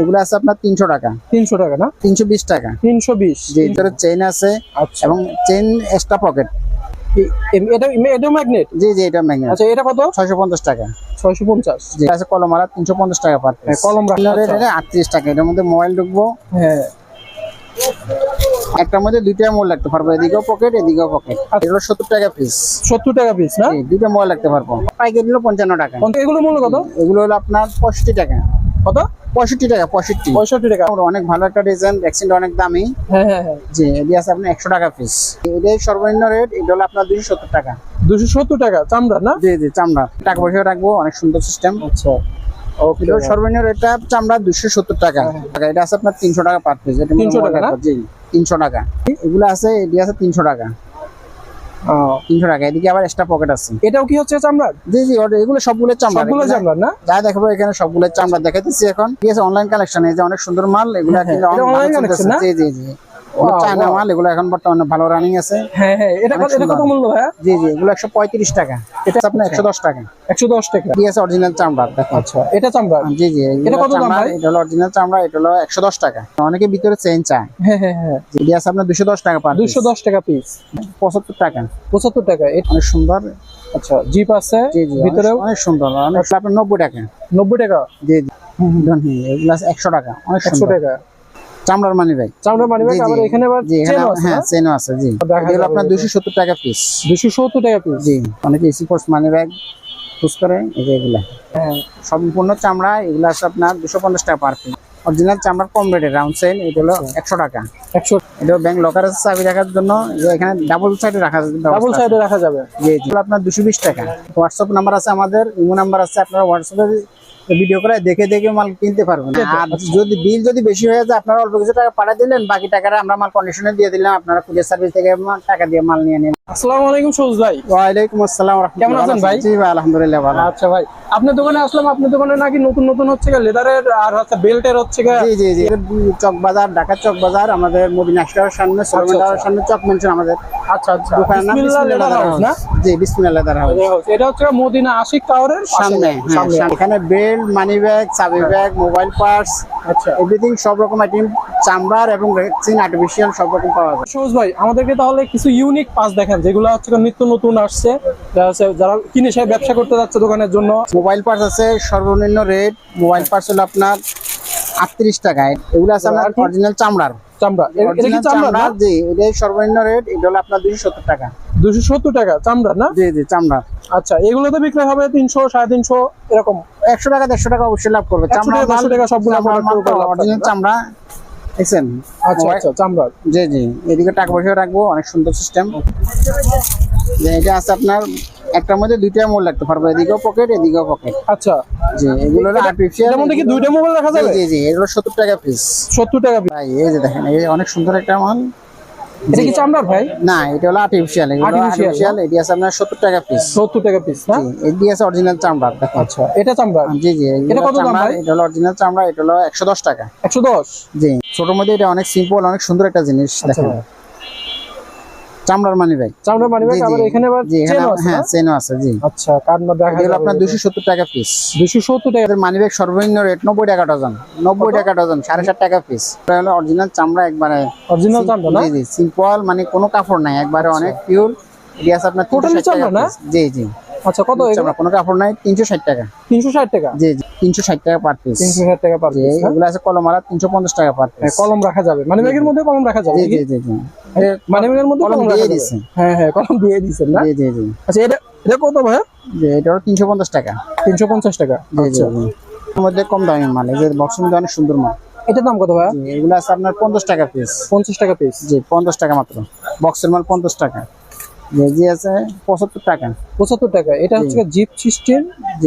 এগুলো আছে আপনার তিনশো টাকা। তিনশো টাকা না? তিনশো বিশ টাকা। তিনশো বিশ। যে ভিতরে চেইন আছে আচ্ছা। এবং চেইন এক্সট্রা পকেট এটা এটা ম্যাগনেট জি জি এটা ম্যাগনেট আচ্ছা এটা কত? ছয়শো পঞ্চাশ টাকা। আছে কলমালা তিনশো পঞ্চাশ টাকা পার হ্যাঁ, কলম আচ্ছা। আটত্রিশ টাকা এটার মধ্যে মোবাইল ঢুকবো। হ্যাঁ। একটার মধ্যে দুইটা মোবাইল রাখতে পারব এদিকেও পকেট এদিকেও পকেট এগুলো সত্তর টাকা পিস সত্তর টাকা পিস না? দুইটা মোবাইল রাখতে পারব। পাইকারি হলো পঞ্চান্ন টাকা। এগুলো মূল্য কত? এগুলো হলো আপনার পঁয়ষট্টি টাকা। কত? পঁয়ষট্টি টাকা পঁয়ষট্টি। পঁয়ষট্টি টাকা। অনেক ভালো একটা ডিজাইন ভ্যাকসিনটা অনেক দামি। হ্যাঁ হ্যাঁ হ্যাঁ। জি এটি আছে আপনার একশো টাকা পিস এটাই সর্বনিম্ন রেট এটা হলো আপনার দুশো সত্তর টাকা। দুশো সত্তর টাকা চামড়া না? জি জি চামড়া। টাকা পয়সা রাখব অনেক সুন্দর সিস্টেম আচ্ছা। ওকে সর্বনিম্ন রেটটা চামড়া দুশো সত্তর টাকা। টাকা এটা আছে আপনার তিনশো টাকা পার পিস এটা 300 টাকা জি তিনশো টাকা। এগুলো আছে এটি আছে তিনশো টাকা। তিনশো টাকা। এদিকে আবার এক্সট্রা পকেট আছে। এটাও কি হচ্ছে চামড়া জি জি ওটা- এগুলো সবগুলো চামড়া সবগুলো চামড়া না? যা দেখাবো এখানে সবগুলো চামড়া দেখাইতেছি এখন। ঠিক আছে অনলাইন কালেকশন এই যে অনেক সুন্দর মাল এগুলো হ্যাঁ? জি জি জি। Wow, চায়না মাল এগুলো এখন বর্তমানে ভালো রানিং আছে। হ্যাঁ হ্যাঁ এটা এটা কত মূল্য ভাইয়া? জি জি এগুলো একশো টাকা। এটা আপনার টাকা। টাকা। ঠিক আছে অরিজিনাল চামড়া আচ্ছা এটা চামড়া? জি জি এটা কত দাম ভাই? এটা হলো অরিজিনাল চামড়া এটা হলো একশো দশ টাকা। অনেকে ভিতরে চেন চায়। হ্যাঁ হ্যাঁ হ্যাঁ। এটি আছে আপনার দুশো দশ টাকা পার দুশো দশ টাকা পিস পঁচাত্তর টাকা। পঁচাত্তর টাকা এটা অনেক সুন্দর। আচ্ছা জিপ আছে ভিতরেও? অনেক- সুন্দর অনেক আপনার নব্বই টাকা। নব্বই টাকা? জি জি। এগুলো আছে একশো টাকা অনেক একশো সুন্দর। টাকা। চামড়ার মানি ভাই চামড়ার মানি ব্যাগ আবার। এখানে আবার জি আছে হ্যাঁ চেনও আছে জি। এগুলো আপনার এটা। দুশো সত্তর টাকা পিস দুশো সত্তর টাকা পিস জি অনেকে এসি ফোর্স মানি ব্যাগ ইউজ করে এই যে এগুলা। হ্যাঁ। সম্পূর্ণ চামড়া এগুলা আছে আপনার দুশো পঞ্চাশ টাকা পার পিস অরিজিনাল চামড়ার কম রেটে রাউন্ড চেন এটা হলো আচ্ছা। একশো টাকা। একশো এটা ব্যাংক লকার আছে চাবি রাখার জন্য এখানে ডাবল সাইডে রাখা ডাবল সাইডে রাখা যাবে। জি জি। আপনার দুশো বিশ টাকা। হোয়াটসঅ্যাপ নাম্বার আছে আমাদের ইমো নাম্বার আছে আপনারা হোয়াটসঅ্যাপে ভিডিও করে দেখে দেখে মাল কিনতে পারবেন। আর যদি বিল যদি বেশি হয়ে যায় আপনারা অল্প কিছু টাকা পাঠিয়ে দিলেন বাকি টাকাটা আমরা মাল কন্ডিশনে দিয়ে দিলাম আপনারা কুরিয়ার সার্ভিস থেকে মাল- টাকা দিয়ে মাল নিয়ে নিন। আসসালামু আলাইকুম ভাই। আসসালাম কেমন আছেন ভাই? জি ভাই আলহামদুলিল্লাহ ভালো। আচ্ছা ভাই আপনার দোকানে আসলাম আপনার দোকানে নাকি নতুন নতুন হচ্ছে লেদারের আর হচ্ছে বেল্টের হচ্ছে গা জি জি জি। চক বাজার ঢাকা চক বাজার আমাদের মদিনা স্টোরের সামনে সলমান আচ্ছা। টাওয়ারের সামনে চক মেনশন আমাদের। আচ্ছা আচ্ছা। দোকানের নাম বিসমিল্লাহ হাউস না জি বিসমিল্লাহ লেদার হাউস। এটা হচ্ছে মদিনা আশিক টাওয়ারের সামনে হ্যাঁ, সামনে। সামনে। এখানে বেল্ট মানি ব্যাগ চাবি ব্যাগ মোবাইল পার্টস আচ্ছা। এভরিথিং সব রকম আইটেম চামড়ার এবং রেক্সিন আর্টিফিশিয়াল সব রকম পাওয়া যায়। সবুজ ভাই আমাদেরকে তাহলে কিছু ইউনিক পাস দেখেন যেগুলো হচ্ছে নিত্য নতুন আসছে। যারা কিনে সে ব্যবসা করতে যাচ্ছে দোকানের জন্য। মোবাইল পার্টস আছে সর্বনিম্ন রেট মোবাইল পার্টস হলো আপনার আটত্রিশ টাকায়। এগুলো আছে আপনার অরিজিনাল চামড়ার। চামড়া। এটা কি চামড়া না? জি এটাই সর্বনিম্ন রেট এটা হলো আপনার টাকা। টাকা চামড়া না? জি জি চামড়ার আচ্ছা এগুলোতে বিক্রি হবে তিনশো সাড়ে তিনশো এরকম? একশো টাকা দেড়শো টাকা অবশ্যই লাভ করবে। 100 টাকা, সবগুলো থাকবে। চামড়া দেখছেন? আচ্ছা আচ্ছা চামড়ার জি জি এদিকে টাকা পয়সা রাখব অনেক সুন্দর সিস্টেম এটা আছে আপনার একটার মধ্যে দুইটা মোল রাখতে পারব এদিকেও পকেট এদিকেও পকেট আচ্ছা। জি এগুলো আর্টিফিশিয়াল এটার মধ্যে কি দুইটা মোবাইল রাখা যাবে? জি জি এগুলো সত্তর টাকা পিস সত্তর টাকা ভাই এই যে দেখেন এই অনেক সুন্দর একটা মাল। এটা কি চামড়ার ভাই? না এটা হলো আর্টিফিশিয়াল এগুলো আর্টিফিশিয়াল এটি আছে আপনার সত্তর টাকা পিস সত্তর টাকা পিস না? এটি আছে অরিজিনাল চামড়া আচ্ছা এটা চামড়ার? জি জি এটা কত দাম ভাই? এটা হলো অরিজিনাল চামড়া এটা হলো একশো দশ টাকা। একশো দশ? জি ছোটোর মধ্যে এটা অনেক সিম্পল অনেক সুন্দর একটা জিনিস আচ্ছা দেখেন। চামড়ার মানি ব্যাগ চামড়ার মানি ব্যাগ আবার এখানে আবার চেনও আছে হ্যাঁ? চেনও আছে জি। আচ্ছা কার্ড না দেখা গেল আপনার দুশো সত্তর টাকা পিস দুশো সত্তর টাকা। এদের মানি ব্যাগ সর্বনিম্ন রেট নব্বই টাকা ডজন নব্বই টাকা ডজন সাড়ে ষাট টাকা পিস এটা হলো অরিজিনাল চামড়া একবারে অরিজিনাল চামড়া না? জি জি সিম্পল মানে কোনো কাপড় নাই একবারে অনেক পিওর এটা আছে আপনার Totally 360 টাকা চামড়া না? জি জি। আচ্ছা কত চামড়া কোনো কাপড় নাই তিনশো ষাট টাকা। তিনশো ষাট টাকা? জি জি তিনশো ষাট টাকা পার পিস তিনশো ষাট টাকা পার জি এগুলো আছে কলমারা তিনশো পঞ্চাশ টাকা পার পিস হ্যাঁ, কলম রাখা যাবে। মানি ব্যাগের মধ্যে কলম রাখা যাবে জি জি জি জি। মানি ব্যাগের মধ্যে কলম কলম দিয়ে হ্যাঁ হ্যাঁ কলম দিয়ে দিয়েছেন না? জি জি জি। আচ্ছা এটা এটা কত ভাই? জি এটা হলো তিনশো পঞ্চাশ টাকা। তিনশো পঞ্চাশ টাকা। আচ্ছা। মধ্যে কম দামি মাল এই যে মধ্যে অনেক সুন্দর মাল। এটার দাম কত ভাই? এগুলো আছে আপনার পঞ্চাশ টাকা পিস পঞ্চাশ টাকা পিস জি পঞ্চাশ টাকা মাত্র। বক্সের মাল পঞ্চাশ টাকা। জি জি আছে পঁচাত্তর টাকা। পঁচাত্তর টাকা। এটা হচ্ছে জিপ সিস্টেম।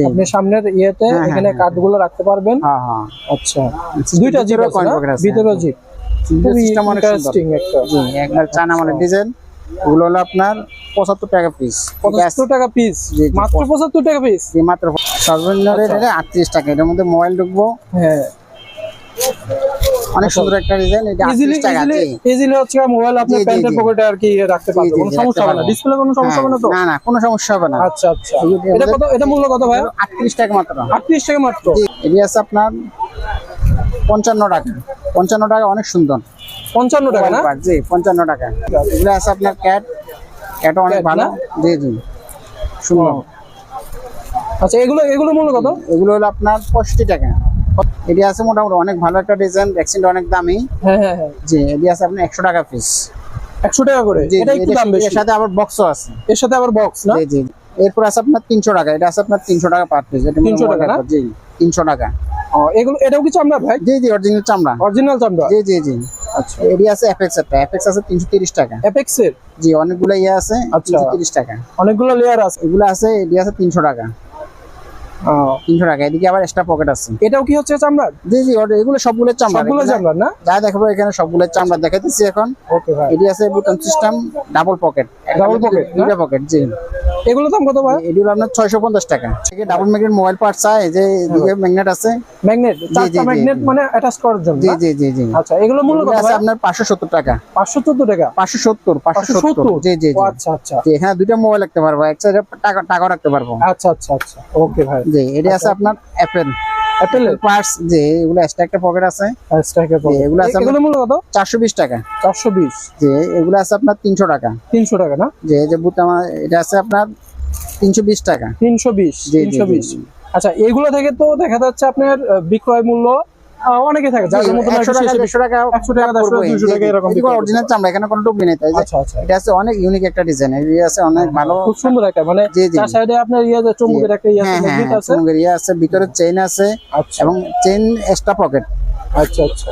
আপনি সামনের ইয়েতে হ্যাঁ, এখানে হ্যাঁ, কার্ডগুলো রাখতে পারবেন। হ্যাঁ হ্যাঁ। আচ্ছা। দুইটা জিপ হ্যাঁ। জিপ। সিস্টেম অনেক সুন্দর। একটা। চায়না মালের ডিজাইন এগুলো হলো আপনার পঁচাত্তর টাকা পিস পঁচাত্তর টাকা পিস মাত্র পঁচাত্তর। টাকা পিস মাত্র সর্বনিম্ন রেট এটা আটত্রিশ টাকা। এটার মধ্যে মোবাইল ঢুকবো। হ্যাঁ। অনেক সুন্দর একটা ডিজাইন এটা ইজিলি আটত্রিশ টাকা ইজিলি হচ্ছে মোবাইল আপনি প্যান্টের পকেটে আর কি রাখতে পারবেন কোনো সমস্যা হবে না। ডিসপ্লে কোনো সমস্যা হবে না তো? না না কোনো সমস্যা হবে না। আচ্ছা আচ্ছা। এটা কত এটা মূল্য কত ভাই? আটত্রিশ টাকা মাত্র। আটত্রিশ টাকা মাত্র? এটি আছে আপনার পঞ্চান্ন টাকা। পঞ্চান্ন টাকা অনেক সুন্দর। পঞ্চান্ন টাকা না? জি পঞ্চান্ন টাকা। এগুলো আছে আপনার ক্যাট ক্যাট অনেক ভালো। জি জি। সুন্দর। আচ্ছা এগুলো এগুলো মূল্য কত? এগুলো হলো আপনার পঁয়ষট্টি টাকা। এটি আছে মোটামুটি অনেক ভালো একটা ডিজাইন ভ্যাকসিনটা অনেক দামি। হ্যাঁ হ্যাঁ হ্যাঁ। জি এটি আছে আপনার একশো টাকা পিস একশো টাকা করে? এটা একটু দাম বেশি। এর সাথে আবার বক্সও আছে। এর সাথে আবার বক্স না? জি জি এরপর আছে আপনার তিনশো টাকা। এটা আছে আপনার তিনশো টাকা পার পিস এটা 300 টাকা না? জি তিনশো টাকা। ও, এগুলো এটাও কি চামড়া ভাই? জি জি অরিজিনাল চামড়া। অরিজিনাল চামড়া? জি জি জি। আচ্ছা। এটি আছে এফএক্স একটা। এফএক্স আছে তিনশো তিরিশ টাকা। অ্যাপেক্স এর? জি অনেকগুলো ইয়ে আছে আচ্ছা। তিনশো তিরিশ টাকা। অনেকগুলো লেয়ার আছে। এগুলো আছে এটি আছে তিনশো টাকা। ও, তিনশো টাকা। এদিকে আবার এক্সট্রা পকেট আছে। এটাও কি হচ্ছে চামড়া জি জি এগুলো সবগুলো চামড়া সবগুলো চামড়া না? যা দেখাবো এখানে সবগুলো চামড়া দেখাইতেছি এখন। ওকে ভাই। এটি আছে button system double pocket double pocket দুইটা পকেট জি। এগুলো দাম কত ভাই? এগুলো আপনার ছয়শো পঞ্চাশ টাকা। থেকে ডাবল ম্যাগনেট মোবাইল পার্টস এই যে দুই ম্যাগনেট আছে। ম্যাগনেট চারটা ম্যাগনেট মানে অ্যাটাচ করার জন্য জি জি জি জি। আচ্ছা এগুলো মূল্য কত আছে আপনার পাঁচশো সত্তর টাকা। পাঁচশো চোদ্দ টাকা? পাঁচশো সত্তর পাঁচশো পাঁচশো সত্তর? সত্তর জি জি। জি আচ্ছা আচ্ছা। এখানে দুইটা মোবাইল রাখতে পারব এক সাইডে টাকা টাকা রাখতে পারব। আচ্ছা আচ্ছা আচ্ছা। ওকে ভাই। জি এটা আছে আপনার অ্যাপেল অ্যাপেল পার্টস যে এগুলো একটা পকেট আছে। স্ট্রাইকের পকেট এগুলো আছে এগুলো মূল্য কত? চারশো বিশ টাকা। চারশো বিশ। যে এগুলো আছে আপনার তিনশো টাকা। তিনশো টাকা না? যে এই যে বুতামা এটা আছে আপনার তিনশো বিশ টাকা। তিনশো বিশ জি, জি, তিনশো জি, বিশ। জি। আচ্ছা এগুলো থেকে তো দেখা যাচ্ছে আপনার বিক্রয় মূল্য অনেকে থাকে যার মতো একশো টাকা দেড়শো টাকা 100 টাকা, 200 টাকা এরকম বিক্রি অরিজিনাল চামড়া এখানে কোনো টুপি নেই তাই আচ্ছা আচ্ছা। এটা আছে অনেক ইউনিক একটা ডিজাইন এই আছে অনেক ভালো খুব সুন্দর একটা মানে। চার সাইডে আপনার ইয়ে চুম্বকের একটা ইয়ে হ্যাঁ আছে হ্যাঁ আছে। চুমুকের ইয়ে আছে ভিতরে চেইন আছে আচ্ছা। এবং চেইন এক্সট্রা পকেট আচ্ছা আচ্ছা।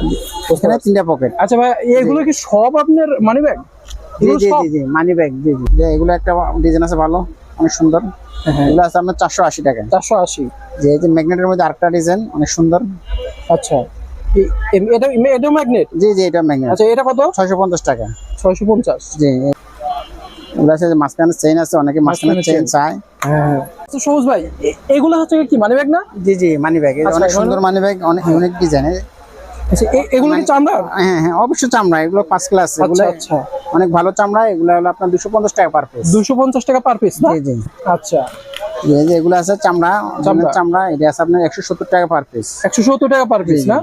এখানে তিনটা পকেট আচ্ছা ভাই এগুলো কি সব আপনার মানি ব্যাগ জি জি জি জি মানি ব্যাগ জি জি। এগুলো একটা ডিজাইন আছে ভালো অনেক সুন্দর। হ্যাঁ। এগুলো আছে আপনার চারশো আশি টাকা। চারশো আশি? যে এই যে ম্যাগনেটের মধ্যে আরেকটা ডিজাইন অনেক সুন্দর। আচ্ছা। এটা এটা ম্যাগনেট জি জি এটা ম্যাগনেট আচ্ছা এটা কত? ছয়শো পঞ্চাশ টাকা। ছয়শো পঞ্চাশ। জি এগুলো আছে মাঝখানে চেইন আছে অনেকে মাঝখানে চেইন চায়। হ্যাঁ আচ্ছা সবুজ ভাই এগুলো হচ্ছে কি মানি ব্যাগ না? জি জি মানি ব্যাগ আচ্ছা, অনেক এগুলো- সুন্দর মানি ব্যাগ অনেক ইউনিক ডিজাইন আচ্ছা এগুলো কি চামড়া হ্যাঁ হ্যাঁ অবশ্যই চামড়া এগুলো পাঁচ ক্লাস এগুলো আচ্ছা আচ্ছা। অনেক ভালো চামড়া এগুলো হলো আপনার দুশো পঞ্চাশ টাকা পার পিস দুশো পঞ্চাশ টাকা পার পিস জি জি। আচ্ছা। এই যে এগুলো আছে চামড়া চামড়া। চামড়া চামড়া এটা আছে আপনার একশো সত্তর টাকা পার পিস একশো সত্তর টাকা পার পিস না?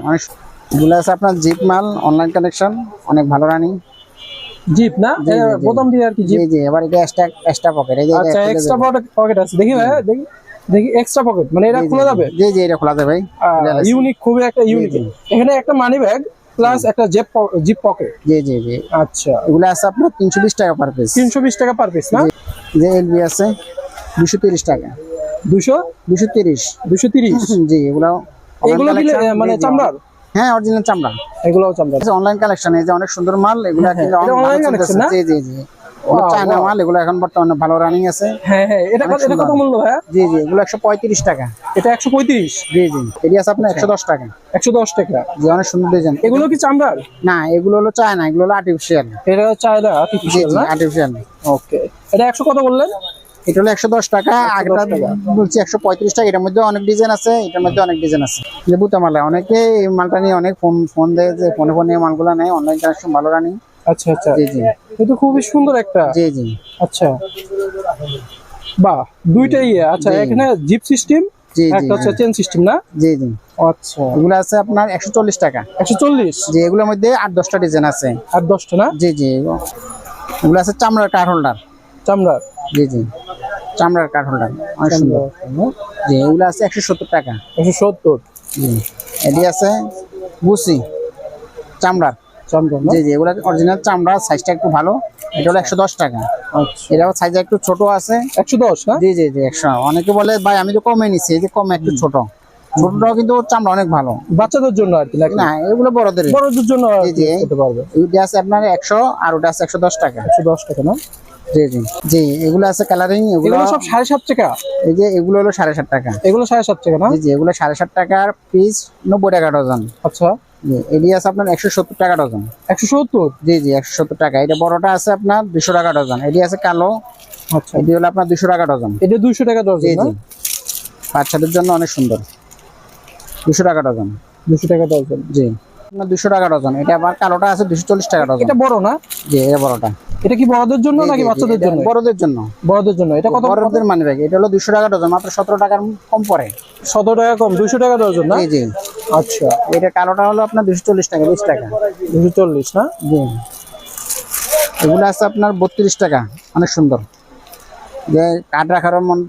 এগুলো আছে আপনার জিপ মাল অনলাইন কানেকশন অনেক ভালো রানিং জিপ না? জি, জি, জি। বোতাম দিয়ে আর কি জি জিপ জি এবার এটা এক্সট্রা এক্সট্রা পকেট এই যে আচ্ছা এক্সট্রা পকেট আছে। দেখি ভাই দেখি। দেখি এক্সট্রা পকেট মানে এটা খোলা যাবে? জি জি এটা খোলা যাবে। ইউনিক খুবই একটা ইউনিক এখানে একটা মানি ব্যাগ প্লাস একটা জেপ জিপ পকেট জি জি জি। আচ্ছা। এগুলো আছে আপনার তিনশো বিশ টাকা পার পিস তিনশো বিশ টাকা পার পিস না? যে এলবি আছে দুশো তিরিশ টাকা। দুশো? দুশো তিরিশ। দুশো তিরিশ? জি এগুলো এগুলো মানে। চামড়ার? হ্যাঁ অরিজিনাল চামড়া। এগুলোও চামড়ার। অনলাইন কালেকশন এই যে অনেক সুন্দর মাল এগুলো হ্যাঁ, কিন্তু এটা অনেক online ভালো collection চলতেছে। না? জি জি জি। China wow. মাল এগুলো এখন বর্তমানে ভালো রানিং আছে। হ্যাঁ হ্যাঁ এটা অনেক এটা কত মূল্য ভাইয়া? জি জি এগুলো টাকা। এটা একশো পঁয়ত্রিশ? জি জি এটি আছে আপনার দশ টাকা। জি অনেক সুন্দর ডিজাইন এগুলো কি চামড়ার? না এগুলো হলো চায়না এগুলো হলো আর্টিফিশিয়াল এটা চায়না আর্টিফিশিয়াল না? আর্টিফিশিয়াল ওকে এটা একশো কত বললেন? এটা হলো একশো দশ টাকা আগেটা বলছি একশো পঁয়ত্রিশ টাকা এটার মধ্যে অনেক ডিজাইন আছে এটার মধ্যে অনেক ডিজাইন আছে। যে অনেকে এই মালটা নিয়ে অনেক ফোন ফোন দেয় যে ফোনে ফোনে মালগুলো নেয় অনলাইন কানেকশন ভালো রানিং আচ্ছা আচ্ছা। জি জি। এটা খুবই সুন্দর একটা। জি জি। আচ্ছা। বাহ দুইটাই ইয়ে। আচ্ছা এখানে জিপ সিস্টেম জি জি একটা হচ্ছে চেন সিস্টেম না? জি জি। আচ্ছা। এগুলো আছে আপনার একশো চল্লিশ টাকা। একশো চল্লিশ? যে এগুলোর মধ্যে আট দশটা ডিজাইন আছে। আর দশটা না? জি জি। এগুলো আছে চামড়ার কাঠ হোল্ডার। চামড়ার? জি জি। চামড়ার কাঠ হোল্ডার। অনেক সুন্দর। জি এগুলো আছে একশো সত্তর টাকা। একশো সত্তর? জি। এটি আছে বুসি চামড়ার। চামড়া না? জি জি এগুলো অরিজিনাল চামড়া সাইজটা একটু ভালো। এটা হলো একশো দশ টাকা। আচ্ছা। এটা সাইজ একটু ছোট আছে। একশো দশ জি জি জি একশো। অনেকে বলে ভাই আমি তো কমে নিছি এই যে কমে একটু ছোট। ছোটটাও কিন্তু চামড়া অনেক ভালো। বাচ্চাদের জন্য আর কি না এগুলো বড়দের। বড়দের জন্য আর জি, করতে পারবে। এটা আছে আপনার একশো আর ওটা আছে একশো দশ টাকা। একশো দশ টাকা না? জি জি। জি এগুলো আছে কালারিং এগুলো সব সাড়ে সাত টাকা? এই যে এগুলো হলো সাড়ে সাত টাকা। এগুলো সাড়ে সাত টাকা না? জি জি এগুলো সাড়ে সাত টাকার পিস নব্বই টাকা ডজন। আচ্ছা। জি আছে আপনার একশো সত্তর টাকা ডজন। একশো সত্তর? জি জি একশো সত্তর টাকা। এটা বড়টা আছে আপনার দুশো টাকা ডজন। এটি আছে কালো। আচ্ছা। এটি হলো আপনার দুশো টাকা ডজন। এটা দুইশো টাকা জি জি। বাচ্চাদের জন্য অনেক সুন্দর। দুশো টাকা ডজন। দুশো টাকা ডজন। জি। দুশো টাকা ডজন। এটা আবার কালোটা আছে দুশো চল্লিশ টাকা ডজন। এটা বড় না? জি এটা বড়টা। এটা কি বড়দের জন্য নাকি বাচ্চাদের জন্য? বড়দের জন্য। বড়দের জন্য। এটা কত বড়দের মানি এটা হলো দুশো টাকা ডজন মাত্র সতেরো টাকার কম পড়ে। সতেরো টাকা কম দুইশো টাকা না? জি জি। আচ্ছা। এটা কালোটা হলো আপনার দুশো চল্লিশ টাকা বিশ টাকা। দুশো চল্লিশ না? জি। এগুলো আছে আপনার বত্রিশ টাকা অনেক সুন্দর। যে কার্ড রাখার মন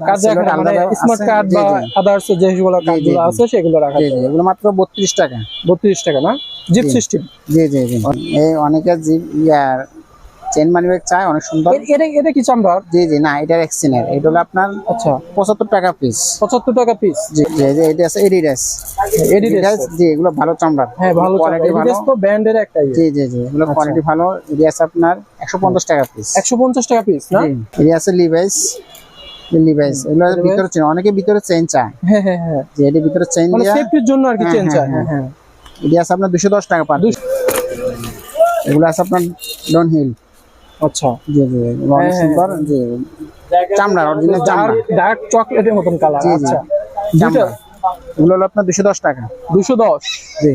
আলাদা স্মার্ট। কার্ড বা আদার্স যেগুলো কার্ডগুলো আছে সেগুলো রাখা জি এগুলো মাত্র বত্রিশ টাকা। বত্রিশ টাকা না? জিপ সিস্টেম জি জি জি। এই অনেকে জি ইয়ার চেন মানি ব্যাগ চায় অনেক সুন্দর। এটা এটা কি চামড়ার? জি জি না এটা এক্সিনের এটা হলো আপনার আচ্ছা। পঁচাত্তর টাকা পিস পঁচাত্তর টাকা পিস জি জি এটা আছে এডিডাস এডিডাস জি এগুলো ভালো চামড়ার। হ্যাঁ ভালো কোয়ালিটি ভালো। তো ব্র্যান্ডের একটা। জি জি জি এগুলো কোয়ালিটি ভালো। এটি আছে আপনার একশো পঞ্চাশ টাকা পিস একশো পঞ্চাশ টাকা পিস না? এটি আছে লিভাইস লিভাইস এগুলো ভিতরে চেন অনেকে ভিতরে চেন চায়। হ্যাঁ হ্যাঁ হ্যাঁ। এটি ভিতরে চেন মানে সেফটির জন্য আর কি হ্যাঁ, হ্যাঁ, হ্যাঁ। হ্যাঁ। আছে আপনার দুশো দশ টাকা পার এগুলো আছে আপনার ডন হিল আচ্ছা জি জি অনেক হ্যাঁ, সুন্দর জি চামড়া অরিজিনাল চামড়া। ডার্ক চকলেটের মতন কালার আচ্ছা। চামড়া। এগুলো হলো আপনার দুশো দশ টাকা। দুশো দশ। জি।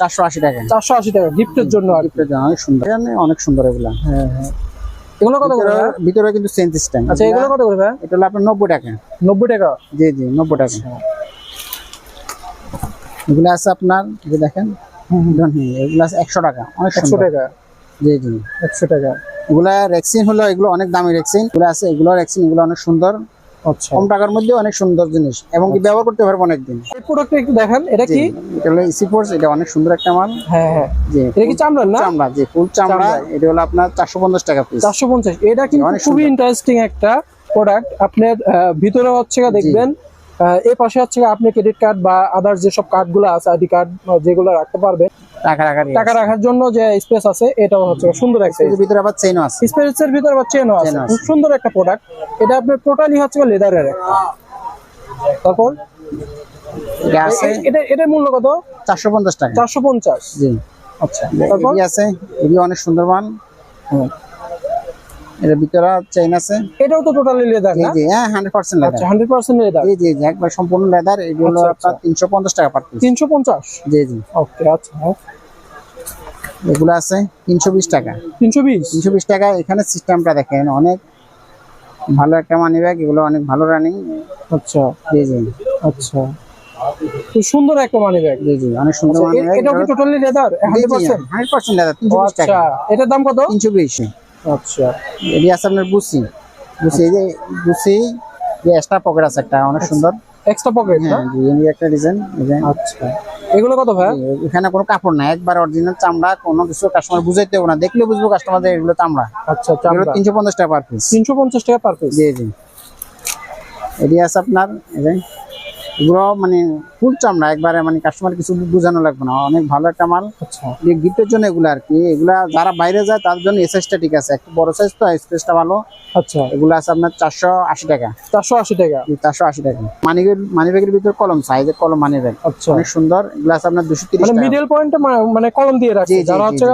চারশো আশি টাকা। চারশো আশি টাকা গিফটের জন্য আর গিফটের জন্য অনেক সুন্দর। অনেক সুন্দর এগুলা। হ্যাঁ হ্যাঁ। এগুলো কত করে ভিতরে কিন্তু সিস্টেম আচ্ছা এগুলো কত করে ভাই? এটা হলো আপনার নব্বই টাকা। নব্বই টাকা? জি জি নব্বই টাকা। এগুলো আছে আপনার দেখেন এগুলো আছে একশো টাকা অনেক একশো টাকা? জি জি। একশো টাকা। এগুলা রেক্সিন হলো এগুলো অনেক দামি রেক্সিন এগুলো আছে এগুলো রেক্সিন এগুলো অনেক সুন্দর। আচ্ছা। কম টাকার মধ্যে অনেক সুন্দর জিনিস এবং কি ব্যবহার করতে পারব এই প্রোডাক্টটা একটু দেখান এটা কি? এটা হলো ইসি ফোর্স এটা অনেক সুন্দর একটা মাল। হ্যাঁ হ্যাঁ। জি এটা কি না? চামড়া জি ফুল চামড়া। এটা হলো আপনার টাকা পিস চারশো পঞ্চাশ। এটা কিন্তু অনেক খুবই ইন্টারেস্টিং একটা প্রোডাক্ট আপনার ভিতরে হচ্ছে দেখবেন এই পাশে হচ্ছে আপনি ক্রেডিট কার্ড বা আদার যেসব কার্ডগুলো আছে আইডি কার্ড যেগুলো রাখতে পারবেন টাকা রাখার টাকা রাখার জন্য যে স্পেস আছে এটাও হচ্ছে সুন্দর একটা ভিতরে আবার চেনও আছে। স্পেসের ভিতরে আবার চেনও আছে। খুব সুন্দর একটা প্রোডাক্ট এটা আপনার টোটালি হচ্ছে লেদারের একটা। তারপর? এটা এটা এটার মূল্য কত? চারশো পঞ্চাশ টাকা। চারশো পঞ্চাশ। জি। আচ্ছা তারপর? আছে। এটি অনেক সুন্দরবান। হুম। এর ভিতরে চেইন আছে। এটাও তো টোটালি লেদার না? জি হ্যাঁ হান্ড্রেড পার্সেন্ট আচ্ছা হান্ড্রেড পার্সেন্ট লেদার জি জি একবার সম্পূর্ণ লেদার এগুলো আচ্ছা, আচ্ছা। আপনার তিনশো পঞ্চাশ টাকা পার পিস তিনশো পঞ্চাশ? জি জি। ওকে আচ্ছা। এগুলো আছে তিনশো বিশ টাকা। তিনশো বিশ? তিনশো বিশ টাকা এখানে সিস্টেমটা দেখেন অনেক ভালো একটা মানি ব্যাগ এগুলো অনেক ভালো রানিং আচ্ছা। জি জি। আচ্ছা। খুব সুন্দর একটা মানি ব্যাগ জি জি অনেক সুন্দর মানি ব্যাগ এটা কি totally leather hundred percent hundred percent leather তিনশো বিশ টাকা। আচ্ছা এটার দাম কত? তিনশো বিশ। আচ্ছা। এটি আছে আপনার বুসি। বুসি এই যে বুসি যে এক্সট্রা পকেট আছে একটা অনেক সুন্দর। এক্সট্রা পকেট হ্যাঁ জি একটা ডিজাইন ডিজাইন আচ্ছা। এগুলো কত ভাই? এখানে কোনো কাপড় নাই একবার অরিজিনাল চামড়া কোনো কিছু কাস্টমার বুঝাইতে হবে না। দেখলে বুঝব কাস্টমার যে এগুলো চামড়া। আচ্ছা চামড়া। তিনশো পঞ্চাশ টাকা পার পিস তিনশো পঞ্চাশ টাকা পার পিস জি জি। এটি আছে আপনার এই এগুলো মানে ফুল চামড়া একবারে মানে কাস্টমার কিছু বোঝানো লাগবে না। অনেক ভালো একটা মাল। আচ্ছা। গিফটের জন্য এগুলো আর কি। এগুলা যারা বাইরে যায় তার জন্য সাইজটা ঠিক আছে। একটু বড় সাইজ তো স্পেসটা ভালো। আচ্ছা। এগুলো আছে আপনার চারশো আশি টাকা। চারশো আশি টাকা? চারশো আশি টাকা। মানি মানি ব্যাগের ভিতর কলম সাইজের কলম মানি ব্যাগ আচ্ছা। অনেক সুন্দর। এগুলো আছে আপনার দুশো তিরিশ মানে মিডল পয়েন্টে মানে কলম দিয়ে রাখছে। যারা হচ্ছে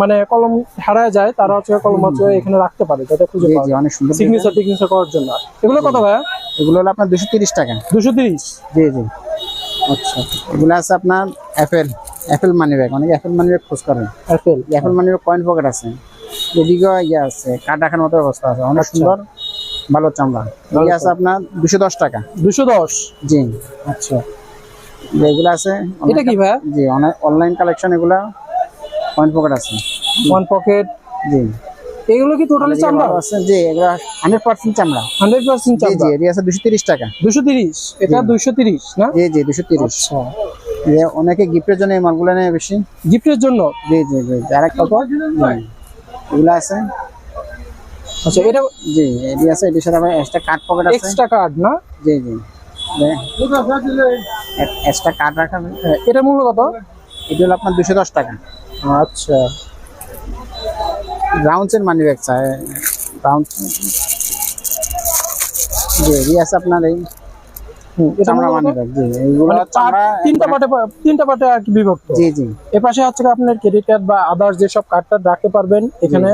মানে কলম হারায় যায় তারা হচ্ছে কলম হচ্ছে এখানে রাখতে পারে যাতে খুঁজে পায় অনেক সুন্দর সিগনেচার টিগনেচার করার জন্য। এগুলো কত ভাই এগুলো হলো আপনার দুশো তিরিশ টাকা। দুশো তিরিশ? জি জি। আচ্ছা। এগুলো আছে আপনার অ্যাপেল অ্যাপেল মানি ব্যাগ অনেক অ্যাপেল মানি ব্যাগ খোঁজ করেন। Apple Apple money bag coin pocket আছে। এদিকে ইয়ে আছে কাঠ রাখার মতো অবস্থা আছে। অনেক আচ্ছা। সুন্দর ভালো চামড়া। এদিকে আছে আপনার দুশো দশ টাকা। দুশো দশ? জি আচ্ছা। এগুলো আছে। এটা কি ভাই? জি অনেক অনলাইন কালেকশন এগুলা কয়েন পকেট আছে। ওয়ান পকেট জি। এগুলো কি টোটালি চামড়া? আছে জি এগুলো হান্ড্রেড পার্সেন্ট চামড়া। হান্ড্রেড পার্সেন্ট জি জি চামড়া? এটি আছে দুশো তিরিশ টাকা। দুশো তিরিশ? এটা দুশো তিরিশ না? জি জি দুশো তিরিশ। আচ্ছা। যে অনেকে গিফটের জন্য এই মালগুলো নেয় বেশি। গিফটের জন্য? জি জি জি যারা কত এগুলো আছে। আচ্ছা এটা জি এটি আছে এটির সাথে আবার এক্সট্রা কাঠ পকেট আছে। এক্সট্রা কার্ড না? জি জি। এক্সট্রা কাঠ রাখা এটার মূল্য কত? এটি হলো আপনার দুশো দশ টাকা। আচ্ছা। রাউন্ডসের মানি ব্যাগ চাই। রাউন্ড জি এটি আপনার এই। চামড়া মানি ব্যাগ জি এইগুলো মানে চামড়া তিনটা পার্টে তিনটা পার্টে আর কি বিভক্ত। জি জি। এ পাশে হচ্ছে আপনার ক্রেডিট কার্ড বা আদার্স যেসব কার্ড টার্ড রাখতে পারবেন এখানে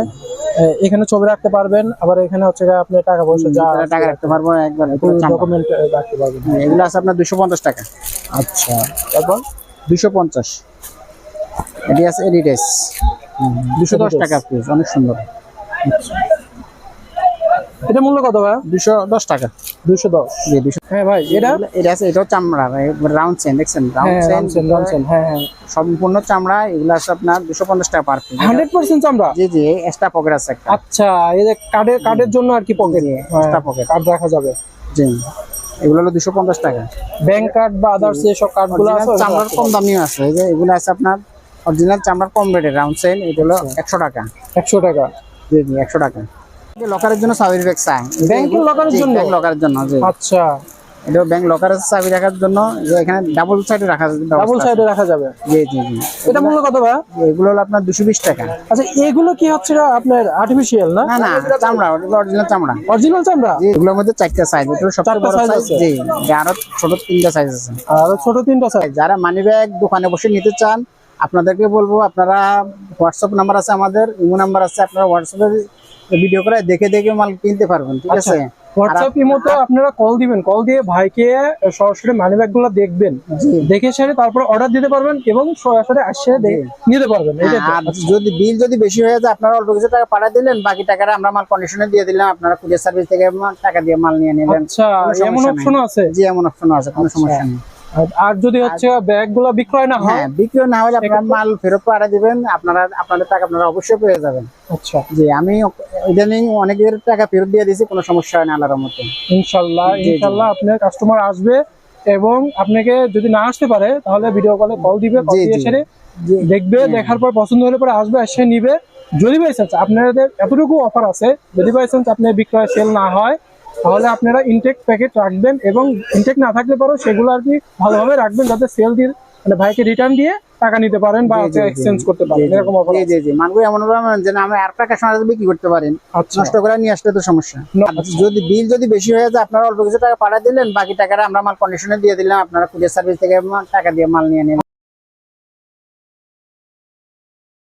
এখানে ছবি রাখতে পারবেন আবার এখানে হচ্ছে আপনি টাকা পয়সা যা টাকা রাখতে পারব একবার ডকুমেন্ট রাখতে পারবেন। এগুলো আছে আপনার দুশো পঞ্চাশ টাকা। আচ্ছা তারপর? দুশো পঞ্চাশ। এটি আছে এডিডাস দুশো দশ। টাকা পিস অনেক সুন্দর। এটা মূল্য কত ভাই? দুশো দশ টাকা। দুশো দশ। দুশো হ্যাঁ ভাই এটা? এটা আছে এটাও চামড়া রাউন্ড চেন দেখছেন? রাউন্ড চেন রামসেন রামসেন হ্যাঁ হ্যাঁ। সম্পূর্ণ চামড়া এগুলো আছে আপনার দুশো পঞ্চাশ টাকা পার পিস হান্ড্রেড পার্সেন্ট চামড়া? জি জি এক্সট্রা পকেট আছে একটা। আচ্ছা এই যে কার্ডের কার্ডের জন্য আর কি পকেট extra pocket। কার্ড রাখা যাবে। জি এগুলো হলো দুশো পঞ্চাশ টাকা। ব্যাংক কার্ড বা আদার্স যেসব কার্ডগুলো আছে চামড়ার কম দামিও আছে এই যে এগুলো আছে আপনার অরিজিনাল চামড়ার কম রেটের রাউন্ড চেন এটা হলো একশো টাকা। একশো টাকা। জি জি একশো টাকা। লকারের জন্য চাবির ব্যাগ চাই। ব্যাংকের লকারের জন্য? লকারের জন্য জি। আচ্ছা। এটা ব্যাংক লকারের চাবি রাখার জন্য যে এখানে ডাবল সাইডে রাখা ডাবল সাইডে রাখা যাবে? জি জি জি। এটা মূল্য কত ভাই? এগুলো হলো আপনার দুশো বিশ টাকা। আচ্ছা এগুলো কি হচ্ছে আপনার আর্টিফিশিয়াল না? না চামড়া? অরিজিনাল চামড়া। অরিজিনাল চামড়া? এগুলোর মধ্যে চারটা সাইজ এটা সবচেয়ে বড় সাইজ? জি আরও ছোট তিনটা সাইজ আছে। আর ছোট তিনটা সাইজ যারা মানি ব্যাগ দোকানে বসে নিতে চান আপনাদেরকে বলব আপনারা হোয়াটসঅ্যাপ নাম্বার আছে আমাদের ইমো নাম্বার আছে আপনারা হোয়াটসঅ্যাপে ভিডিও করে দেখে দেখে মাল কিনতে পারবেন ঠিক আচ্ছা। আছে? হোয়াটসঅ্যাপ ইমোতে আপনারা কল দিবেন কল দিয়ে ভাইকে সরাসরি মানি ব্যাগ দেখবেন। দেখে সেরে তারপর অর্ডার দিতে পারবেন এবং সরাসরি আসে নিতে পারবেন যদি বিল যদি বেশি হয়ে যায় আপনারা অল্প কিছু টাকা পাঠিয়ে দিলেন বাকি টাকাটা আমরা মাল কন্ডিশনে দিয়ে দিলাম আপনারা কুরিয়ার সার্ভিস থেকে টাকা দিয়ে মাল নিয়ে নেবেন আচ্ছা এমন। অপশন আছে? জি এমন অপশন আছে কোনো সমস্যা নেই। আর- যদি হচ্ছে ব্যাগগুলো বিক্রয় না হয় হ্যাঁ বিক্রি না হলে আপনারা মাল ফেরত পাঠিয়ে দিবেন আপনারা আপনাদের টাকা আপনারা অবশ্যই পেয়ে যাবেন। আচ্ছা। জি আমি ইদানিং অনেকের টাকা ফেরত দিয়ে দিয়েছি কোনো সমস্যা হয় না আল্লাহর মতো জি। ইনশাল্লাহ আপনার কাস্টমার আসবে এবং আপনাকে যদি না আসতে পারে তাহলে ভিডিও কলে কল দিবে কল দিয়ে। সেরে দেখবে দেখার পর পছন্দ হলে পরে আসবে এসে নিবে। যদি বাই চান্স আপনাদের এতটুকু অফার আছে যদি বাই চান্স আপনার বিক্রয় সেল না হয় তাহলে আপনারা ইনটেক প্যাকেট রাখবেন এবং ইনটেক না থাকলে পরেও সেগুলো আর কি ভালোভাবে রাখবেন যাতে সেল দিয়ে মানে ভাইকে রিটার্ন দিয়ে টাকা নিতে পারেন বা। এক্সচেঞ্জ করতে পারেন এরকম অফার জি, জি। মালগুলো এমন ভাবে যে না, আমরা আর টাকা সময় বিক্রি করতে পারেন আচ্ছা নষ্ট করে নিয়ে আসলে তো সমস্যা যদি বিল যদি বেশি হয়ে যায় আপনারা অল্প কিছু টাকা পাঠিয়ে দিলেন বাকি টাকাটা আমরা মাল কন্ডিশনে দিয়ে দিলাম আপনারা কুরিয়ার সার্ভিস থেকে টাকা দিয়ে মাল নিয়ে নেবেন